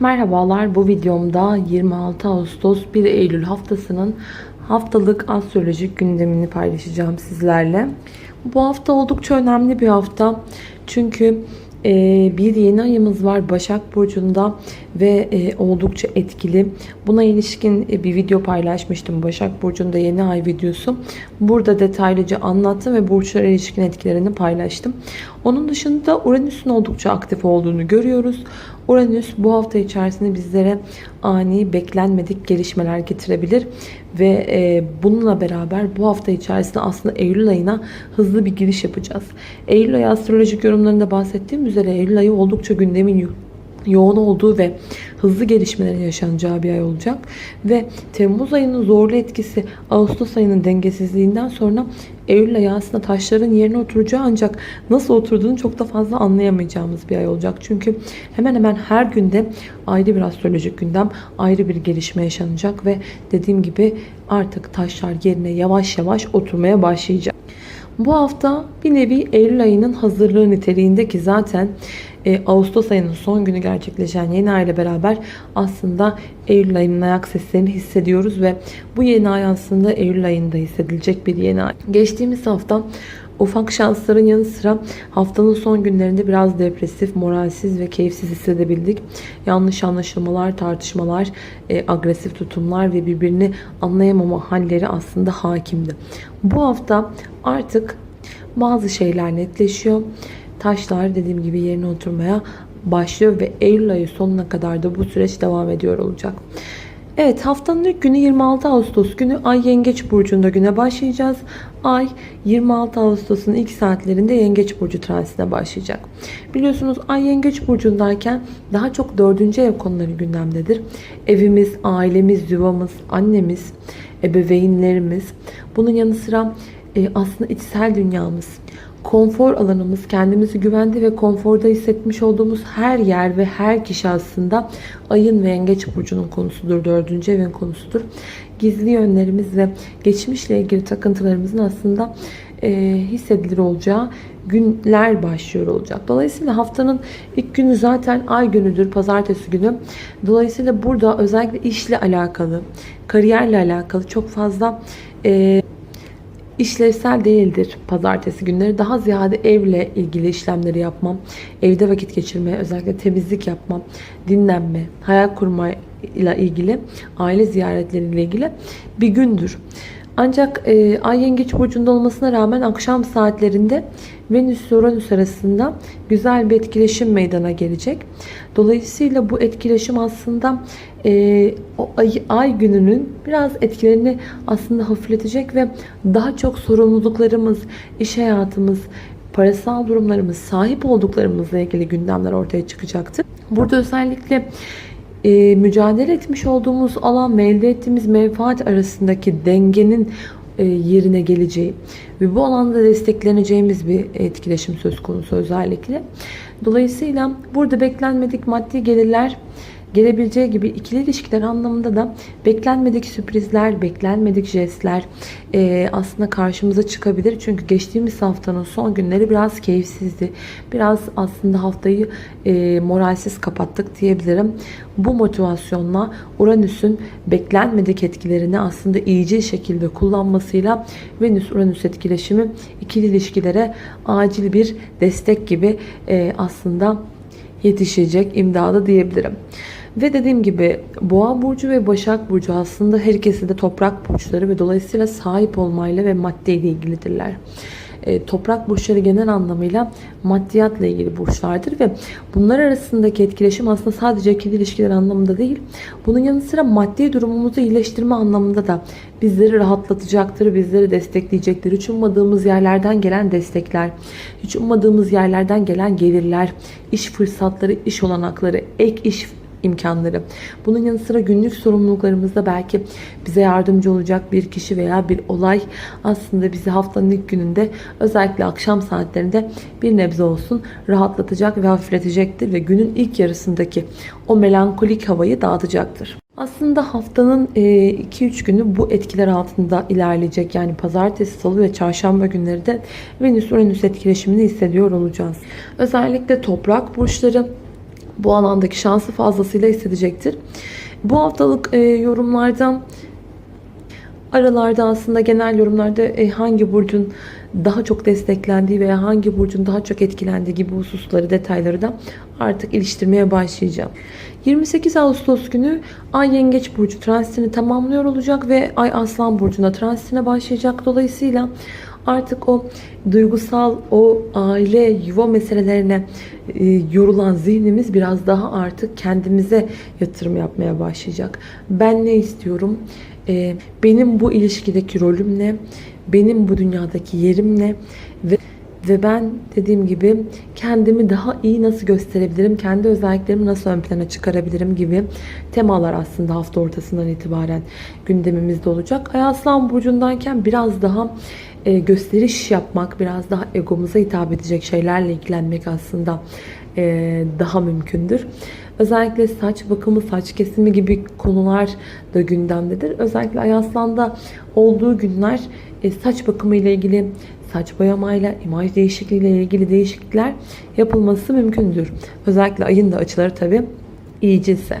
Merhabalar bu videomda 26 Ağustos 1 Eylül haftasının haftalık astrolojik gündemini paylaşacağım sizlerle. Bu hafta oldukça önemli bir hafta. Çünkü e, bir yeni ayımız var Başak Burcu'nda ve e, oldukça etkili. Buna ilişkin e, bir video paylaşmıştım Başak Burcu'nda yeni ay videosu. Burada detaylıca anlattım ve burçlara ilişkin etkilerini paylaştım. Onun dışında Uranüs'ün oldukça aktif olduğunu görüyoruz. Uranüs bu hafta içerisinde bizlere ani beklenmedik gelişmeler getirebilir ve e, bununla beraber bu hafta içerisinde aslında Eylül ayına hızlı bir giriş yapacağız. Eylül ayı astrolojik yorumlarında bahsettiğim üzere Eylül ayı oldukça gündemin yoğun olduğu ve hızlı gelişmelerin yaşanacağı bir ay olacak. Ve Temmuz ayının zorlu etkisi Ağustos ayının dengesizliğinden sonra Eylül ayı aslında taşların yerine oturacağı ancak nasıl oturduğunu çok da fazla anlayamayacağımız bir ay olacak. Çünkü hemen hemen her günde ayrı bir astrolojik gündem, ayrı bir gelişme yaşanacak ve dediğim gibi artık taşlar yerine yavaş yavaş oturmaya başlayacak. Bu hafta bir nevi Eylül ayının hazırlığı niteliğinde ki zaten e, Ağustos ayının son günü gerçekleşen yeni ay ile beraber aslında Eylül ayının ayak seslerini hissediyoruz ve bu yeni ay aslında Eylül ayında hissedilecek bir yeni ay. Geçtiğimiz hafta ufak şansların yanı sıra haftanın son günlerinde biraz depresif, moralsiz ve keyifsiz hissedebildik. Yanlış anlaşılmalar, tartışmalar, e, agresif tutumlar ve birbirini anlayamama halleri aslında hakimdi. Bu hafta artık bazı şeyler netleşiyor. Taşlar dediğim gibi yerine oturmaya başlıyor ve Eylül ayı sonuna kadar da bu süreç devam ediyor olacak. Evet haftanın ilk günü 26 Ağustos günü Ay Yengeç Burcu'nda güne başlayacağız. Ay 26 Ağustos'un ilk saatlerinde Yengeç Burcu transitine başlayacak. Biliyorsunuz Ay Yengeç Burcu'ndayken daha çok dördüncü ev konuları gündemdedir. Evimiz, ailemiz, yuvamız, annemiz, ebeveynlerimiz. Bunun yanı sıra e, aslında içsel dünyamız, konfor alanımız, kendimizi güvende ve konforda hissetmiş olduğumuz her yer ve her kişi aslında ayın ve yengeç burcunun konusudur. Dördüncü evin konusudur. Gizli yönlerimiz ve geçmişle ilgili takıntılarımızın aslında e, hissedilir olacağı günler başlıyor olacak. Dolayısıyla haftanın ilk günü zaten ay günüdür, pazartesi günü. Dolayısıyla burada özellikle işle alakalı, kariyerle alakalı çok fazla e, işlevsel değildir pazartesi günleri. Daha ziyade evle ilgili işlemleri yapmam, evde vakit geçirmeye, özellikle temizlik yapmam, dinlenme, hayal kurma ile ilgili, aile ziyaretleriyle ilgili bir gündür. Ancak e, Ay Yengeç Burcu'nda olmasına rağmen akşam saatlerinde Venüs ve Uranüs arasında güzel bir etkileşim meydana gelecek. Dolayısıyla bu etkileşim aslında e, o ay, ay gününün biraz etkilerini aslında hafifletecek ve daha çok sorumluluklarımız, iş hayatımız, parasal durumlarımız, sahip olduklarımızla ilgili gündemler ortaya çıkacaktır. Burada özellikle e, mücadele etmiş olduğumuz alan ve elde ettiğimiz menfaat arasındaki dengenin e, yerine geleceği ve bu alanda destekleneceğimiz bir etkileşim söz konusu özellikle. Dolayısıyla burada beklenmedik maddi gelirler gelebileceği gibi ikili ilişkiler anlamında da beklenmedik sürprizler, beklenmedik jestler e, aslında karşımıza çıkabilir. Çünkü geçtiğimiz haftanın son günleri biraz keyifsizdi. Biraz aslında haftayı e, moralsiz kapattık diyebilirim. Bu motivasyonla Uranüs'ün beklenmedik etkilerini aslında iyice şekilde kullanmasıyla Venüs-Uranüs etkileşimi ikili ilişkilere acil bir destek gibi e, aslında yetişecek imdadı diyebilirim. Ve dediğim gibi Boğa burcu ve Başak burcu aslında her ikisi de toprak burçları ve dolayısıyla sahip olmayla ve maddeyle ilgilidirler. E, toprak burçları genel anlamıyla maddiyatla ilgili burçlardır ve bunlar arasındaki etkileşim aslında sadece ikili ilişkiler anlamında değil. Bunun yanı sıra maddi durumumuzu iyileştirme anlamında da bizleri rahatlatacaktır, bizleri destekleyecektir. Hiç ummadığımız yerlerden gelen destekler, hiç ummadığımız yerlerden gelen gelirler, iş fırsatları, iş olanakları, ek iş imkanları. Bunun yanı sıra günlük sorumluluklarımızda belki bize yardımcı olacak bir kişi veya bir olay aslında bizi haftanın ilk gününde özellikle akşam saatlerinde bir nebze olsun rahatlatacak ve hafifletecektir ve günün ilk yarısındaki o melankolik havayı dağıtacaktır. Aslında haftanın 2-3 günü bu etkiler altında ilerleyecek. Yani pazartesi, salı ve çarşamba günleri de Venüs-Uranüs etkileşimini hissediyor olacağız. Özellikle toprak burçları bu alandaki şansı fazlasıyla hissedecektir. Bu haftalık e, yorumlardan aralarda aslında genel yorumlarda e, hangi burcun daha çok desteklendiği veya hangi burcun daha çok etkilendiği gibi hususları, detayları da artık iliştirmeye başlayacağım. 28 Ağustos günü Ay Yengeç Burcu transitini tamamlıyor olacak ve Ay Aslan Burcu'na transitine başlayacak. Dolayısıyla artık o duygusal, o aile, yuva meselelerine e, yorulan zihnimiz biraz daha artık kendimize yatırım yapmaya başlayacak. Ben ne istiyorum? E, benim bu ilişkideki rolüm ne? Benim bu dünyadaki yerim ne? Ve ve ben dediğim gibi kendimi daha iyi nasıl gösterebilirim, kendi özelliklerimi nasıl ön plana çıkarabilirim gibi temalar aslında hafta ortasından itibaren gündemimizde olacak. Ay Aslan Burcu'ndayken biraz daha e, gösteriş yapmak, biraz daha egomuza hitap edecek şeylerle ilgilenmek aslında e, daha mümkündür. Özellikle saç bakımı, saç kesimi gibi konular da gündemdedir. Özellikle Ay Aslan'da olduğu günler e, saç bakımı ile ilgili saç boyamayla, imaj değişikliği ile ilgili değişiklikler yapılması mümkündür. Özellikle ayın da açıları tabii iyicilse.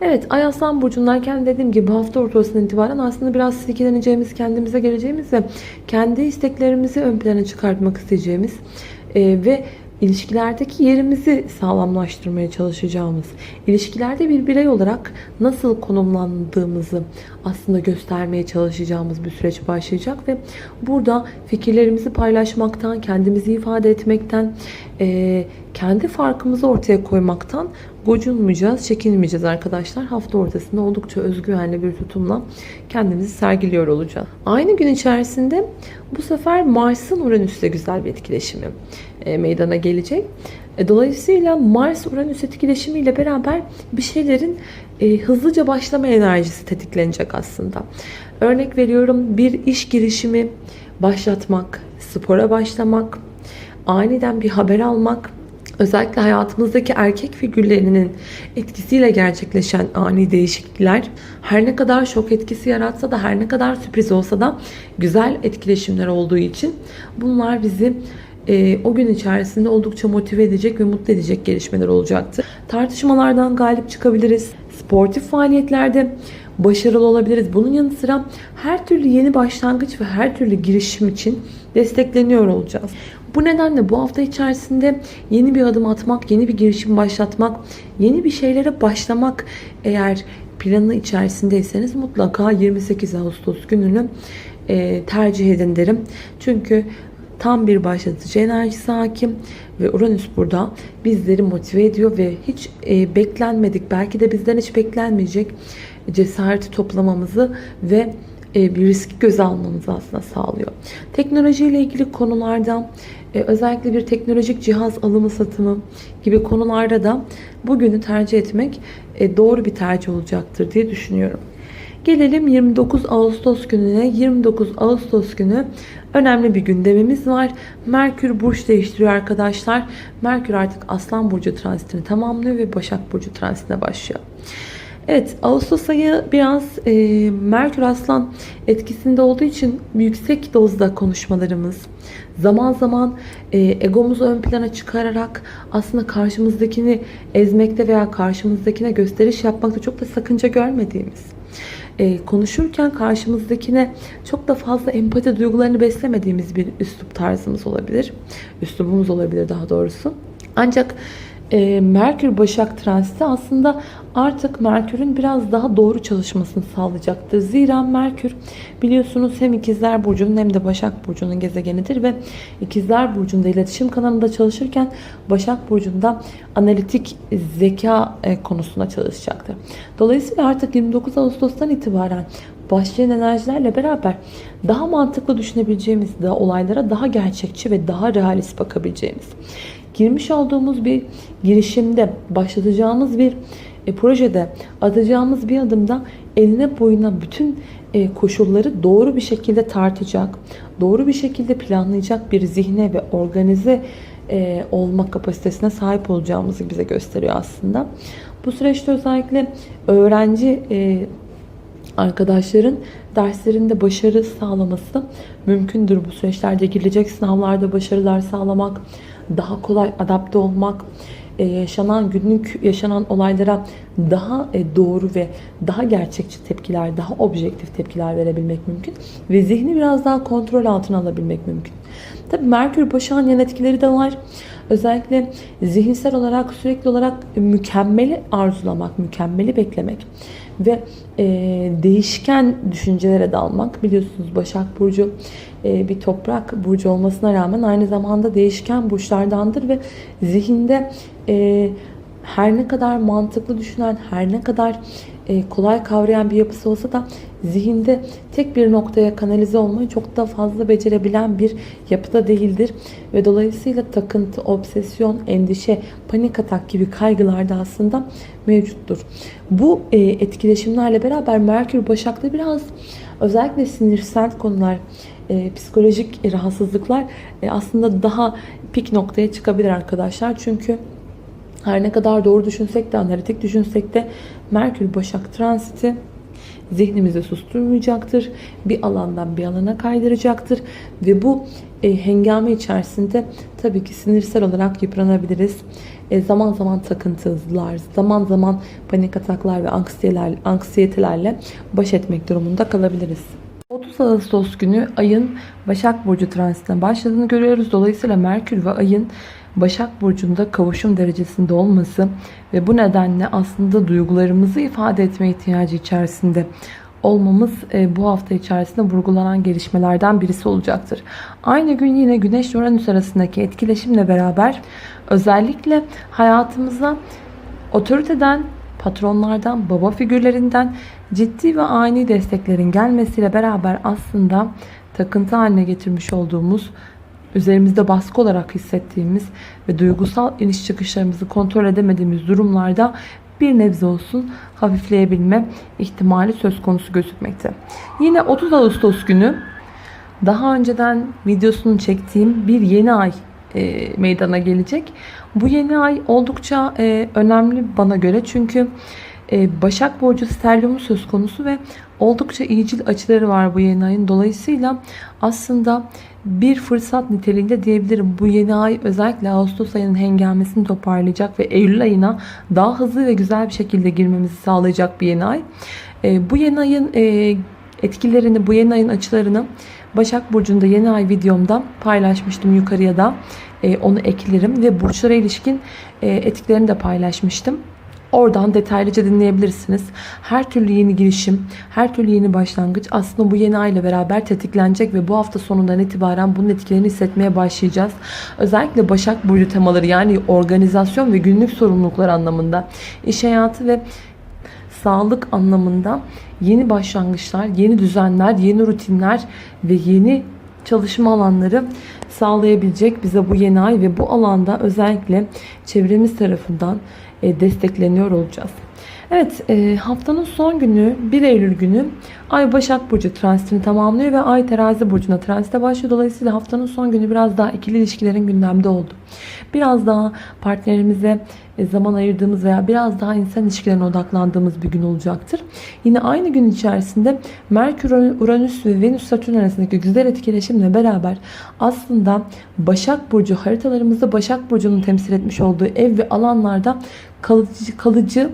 Evet Ay Aslan Burcu'ndayken dediğim gibi hafta ortasından itibaren aslında biraz silkeleneceğimiz, kendimize geleceğimiz ve kendi isteklerimizi ön plana çıkartmak isteyeceğimiz e, ve ilişkilerdeki yerimizi sağlamlaştırmaya çalışacağımız, ilişkilerde bir birey olarak nasıl konumlandığımızı aslında göstermeye çalışacağımız bir süreç başlayacak ve burada fikirlerimizi paylaşmaktan, kendimizi ifade etmekten, e, kendi farkımızı ortaya koymaktan gocunmayacağız, çekinmeyeceğiz arkadaşlar. Hafta ortasında oldukça özgüvenli bir tutumla kendimizi sergiliyor olacağız. Aynı gün içerisinde bu sefer Mars'ın Uranüs'le güzel bir etkileşimi e, meydana gelecek. E, dolayısıyla Mars-Uranüs etkileşimiyle beraber bir şeylerin e, hızlıca başlama enerjisi tetiklenecek aslında. Örnek veriyorum bir iş girişimi başlatmak, spora başlamak, aniden bir haber almak, özellikle hayatımızdaki erkek figürlerinin etkisiyle gerçekleşen ani değişiklikler her ne kadar şok etkisi yaratsa da her ne kadar sürpriz olsa da güzel etkileşimler olduğu için bunlar bizi e, o gün içerisinde oldukça motive edecek ve mutlu edecek gelişmeler olacaktır. Tartışmalardan galip çıkabiliriz. Sportif faaliyetlerde başarılı olabiliriz. Bunun yanı sıra her türlü yeni başlangıç ve her türlü girişim için destekleniyor olacağız. Bu nedenle bu hafta içerisinde yeni bir adım atmak, yeni bir girişim başlatmak, yeni bir şeylere başlamak eğer planı içerisindeyseniz mutlaka 28 Ağustos gününü e, tercih edin derim. Çünkü tam bir başlatıcı enerjisi hakim ve Uranüs burada bizleri motive ediyor ve hiç e, beklenmedik belki de bizden hiç beklenmeyecek cesareti toplamamızı ve bir riski göze almamızı aslında sağlıyor. Teknoloji ile ilgili konularda e, özellikle bir teknolojik cihaz alımı satımı gibi konularda da bugünü tercih etmek e, doğru bir tercih olacaktır diye düşünüyorum. Gelelim 29 Ağustos gününe. 29 Ağustos günü önemli bir gündemimiz var. Merkür burç değiştiriyor arkadaşlar. Merkür artık Aslan burcu transitini tamamlıyor ve Başak burcu transitine başlıyor. Evet Ağustos ayı biraz e, Merkür Aslan etkisinde olduğu için yüksek dozda konuşmalarımız, zaman zaman e, egomuzu ön plana çıkararak aslında karşımızdakini ezmekte veya karşımızdakine gösteriş yapmakta çok da sakınca görmediğimiz, e, konuşurken karşımızdakine çok da fazla empati duygularını beslemediğimiz bir üslup tarzımız olabilir. Üslubumuz olabilir daha doğrusu. Ancak e, Merkür Başak transiti aslında artık Merkür'ün biraz daha doğru çalışmasını sağlayacaktır. Zira Merkür biliyorsunuz hem İkizler Burcu'nun hem de Başak Burcu'nun gezegenidir ve İkizler Burcu'nda iletişim kanalında çalışırken Başak Burcu'nda analitik zeka e, konusunda çalışacaktır. Dolayısıyla artık 29 Ağustos'tan itibaren başlayan enerjilerle beraber daha mantıklı düşünebileceğimiz, daha olaylara daha gerçekçi ve daha realist bakabileceğimiz girmiş olduğumuz bir girişimde, başlatacağımız bir e, projede, atacağımız bir adımda eline boyuna bütün e, koşulları doğru bir şekilde tartacak, doğru bir şekilde planlayacak bir zihne ve organize e, olma kapasitesine sahip olacağımızı bize gösteriyor aslında. Bu süreçte özellikle öğrenci e, arkadaşların derslerinde başarı sağlaması mümkündür bu süreçlerde girilecek sınavlarda başarılar sağlamak, daha kolay adapte olmak, e, yaşanan günlük yaşanan olaylara daha e, doğru ve daha gerçekçi tepkiler, daha objektif tepkiler verebilmek mümkün ve zihni biraz daha kontrol altına alabilmek mümkün. Tabii Merkür Başak'ın yan etkileri de var. Özellikle zihinsel olarak sürekli olarak mükemmeli arzulamak, mükemmeli beklemek ve e, değişken düşüncelere dalmak. Biliyorsunuz Başak Burcu e, bir toprak burcu olmasına rağmen aynı zamanda değişken burçlardandır ve zihinde e, her ne kadar mantıklı düşünen, her ne kadar kolay kavrayan bir yapısı olsa da zihinde tek bir noktaya kanalize olmayı çok da fazla becerebilen bir yapıda değildir. Ve dolayısıyla takıntı, obsesyon, endişe, panik atak gibi kaygılar da aslında mevcuttur. Bu e, etkileşimlerle beraber Merkür Başak'ta biraz özellikle sinirsel konular, e, psikolojik rahatsızlıklar e, aslında daha pik noktaya çıkabilir arkadaşlar. Çünkü her ne kadar doğru düşünsek de, analitik düşünsek de Merkür Başak transiti zihnimizi susturmayacaktır. Bir alandan bir alana kaydıracaktır. Ve bu e, hengame içerisinde tabii ki sinirsel olarak yıpranabiliriz. E, zaman zaman takıntılar, zaman zaman panik ataklar ve anksiyeteler, anksiyetelerle baş etmek durumunda kalabiliriz. 30 Ağustos günü ayın Başak Burcu transitine başladığını görüyoruz. Dolayısıyla Merkür ve ayın Başak Burcu'nda kavuşum derecesinde olması ve bu nedenle aslında duygularımızı ifade etme ihtiyacı içerisinde olmamız e, bu hafta içerisinde vurgulanan gelişmelerden birisi olacaktır. Aynı gün yine Güneş Uranüs arasındaki etkileşimle beraber özellikle hayatımıza otoriteden, patronlardan, baba figürlerinden ciddi ve ani desteklerin gelmesiyle beraber aslında takıntı haline getirmiş olduğumuz üzerimizde baskı olarak hissettiğimiz ve duygusal iniş çıkışlarımızı kontrol edemediğimiz durumlarda bir nebze olsun hafifleyebilme ihtimali söz konusu gözükmekte. Yine 30 Ağustos günü daha önceden videosunu çektiğim bir yeni ay e, meydana gelecek. Bu yeni ay oldukça e, önemli bana göre çünkü Başak Burcu sterliumu söz konusu ve oldukça iyicil açıları var bu yeni ayın. Dolayısıyla aslında bir fırsat niteliğinde diyebilirim. Bu yeni ay özellikle Ağustos ayının hengamesini toparlayacak ve Eylül ayına daha hızlı ve güzel bir şekilde girmemizi sağlayacak bir yeni ay. E, bu yeni ayın e, etkilerini, bu yeni ayın açılarını Başak Burcu'nda yeni ay videomda paylaşmıştım yukarıya da. E, onu eklerim ve burçlara ilişkin e, etkilerini de paylaşmıştım. Oradan detaylıca dinleyebilirsiniz. Her türlü yeni girişim, her türlü yeni başlangıç aslında bu yeni ay ile beraber tetiklenecek ve bu hafta sonundan itibaren bunun etkilerini hissetmeye başlayacağız. Özellikle Başak Burcu temaları yani organizasyon ve günlük sorumluluklar anlamında, iş hayatı ve sağlık anlamında yeni başlangıçlar, yeni düzenler, yeni rutinler ve yeni çalışma alanları sağlayabilecek bize bu yeni ay ve bu alanda özellikle çevremiz tarafından destekleniyor olacağız. Evet e, haftanın son günü 1 Eylül günü Ay Başak Burcu transitini tamamlıyor ve Ay Terazi Burcu'na transite başlıyor. Dolayısıyla haftanın son günü biraz daha ikili ilişkilerin gündemde oldu. Biraz daha partnerimize e, zaman ayırdığımız veya biraz daha insan ilişkilerine odaklandığımız bir gün olacaktır. Yine aynı gün içerisinde Merkür, Uranüs ve Venüs Satürn arasındaki güzel etkileşimle beraber aslında Başak Burcu haritalarımızda Başak Burcu'nun temsil etmiş olduğu ev ve alanlarda kalıcı, kalıcı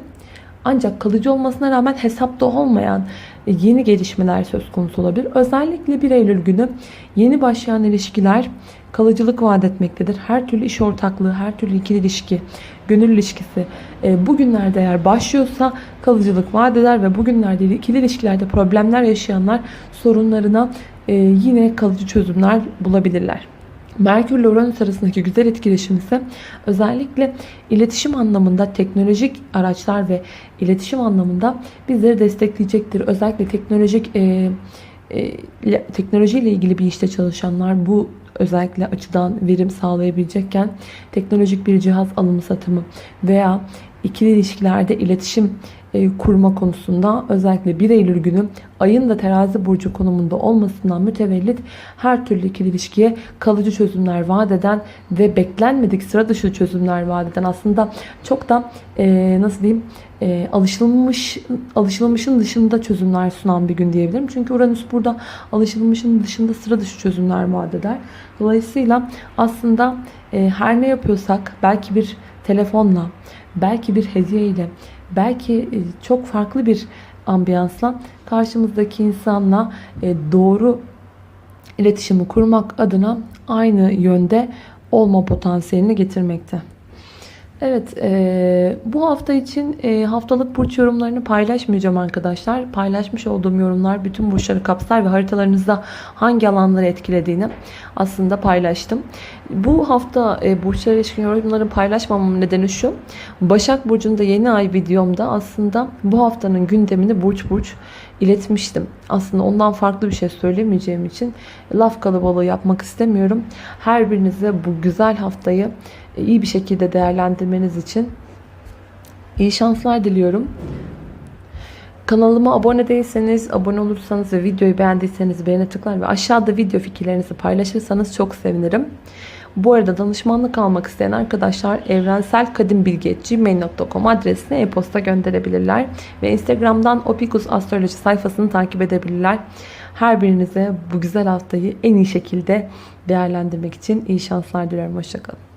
ancak kalıcı olmasına rağmen hesapta olmayan yeni gelişmeler söz konusu olabilir. Özellikle 1 Eylül günü yeni başlayan ilişkiler kalıcılık vaat etmektedir. Her türlü iş ortaklığı, her türlü ikili ilişki, gönül ilişkisi e, bugünlerde eğer başlıyorsa kalıcılık vaat eder ve bugünlerde ikili ilişkilerde problemler yaşayanlar sorunlarına e, yine kalıcı çözümler bulabilirler. Merkür ile Uranüs arasındaki güzel etkileşim ise özellikle iletişim anlamında teknolojik araçlar ve iletişim anlamında bizleri destekleyecektir. Özellikle teknolojik e, e, teknolojiyle ilgili bir işte çalışanlar bu özellikle açıdan verim sağlayabilecekken teknolojik bir cihaz alımı satımı veya ikili ilişkilerde iletişim kurma konusunda özellikle 1 Eylül günü ayın da terazi burcu konumunda olmasından mütevellit her türlü ikili ilişkiye kalıcı çözümler vaat eden ve beklenmedik sıra dışı çözümler vaat eden aslında çok da e, nasıl diyeyim e, alışılmış alışılmışın dışında çözümler sunan bir gün diyebilirim. Çünkü Uranüs burada alışılmışın dışında sıra dışı çözümler vaat eder. Dolayısıyla aslında e, her ne yapıyorsak belki bir telefonla, belki bir hediye ile, belki e, çok farklı bir ambiyansla karşımızdaki insanla e, doğru iletişimi kurmak adına aynı yönde olma potansiyelini getirmekte. Evet, e, bu hafta için e, haftalık burç yorumlarını paylaşmayacağım arkadaşlar. Paylaşmış olduğum yorumlar bütün burçları kapsar ve haritalarınızda hangi alanları etkilediğini aslında paylaştım. Bu hafta e, burçlara ilişkin yorumları paylaşmamamın nedeni şu. Başak Burcu'nda yeni ay videomda aslında bu haftanın gündemini burç burç iletmiştim. Aslında ondan farklı bir şey söylemeyeceğim için laf kalabalığı yapmak istemiyorum. Her birinize bu güzel haftayı iyi bir şekilde değerlendirmeniz için iyi şanslar diliyorum. Kanalıma abone değilseniz, abone olursanız ve videoyu beğendiyseniz beğene tıklar ve aşağıda video fikirlerinizi paylaşırsanız çok sevinirim. Bu arada danışmanlık almak isteyen arkadaşlar evrenselkadimbilgi.gmail.com adresine e-posta gönderebilirler. Ve Instagram'dan Opikus Astroloji sayfasını takip edebilirler. Her birinize bu güzel haftayı en iyi şekilde değerlendirmek için iyi şanslar diliyorum. Hoşçakalın.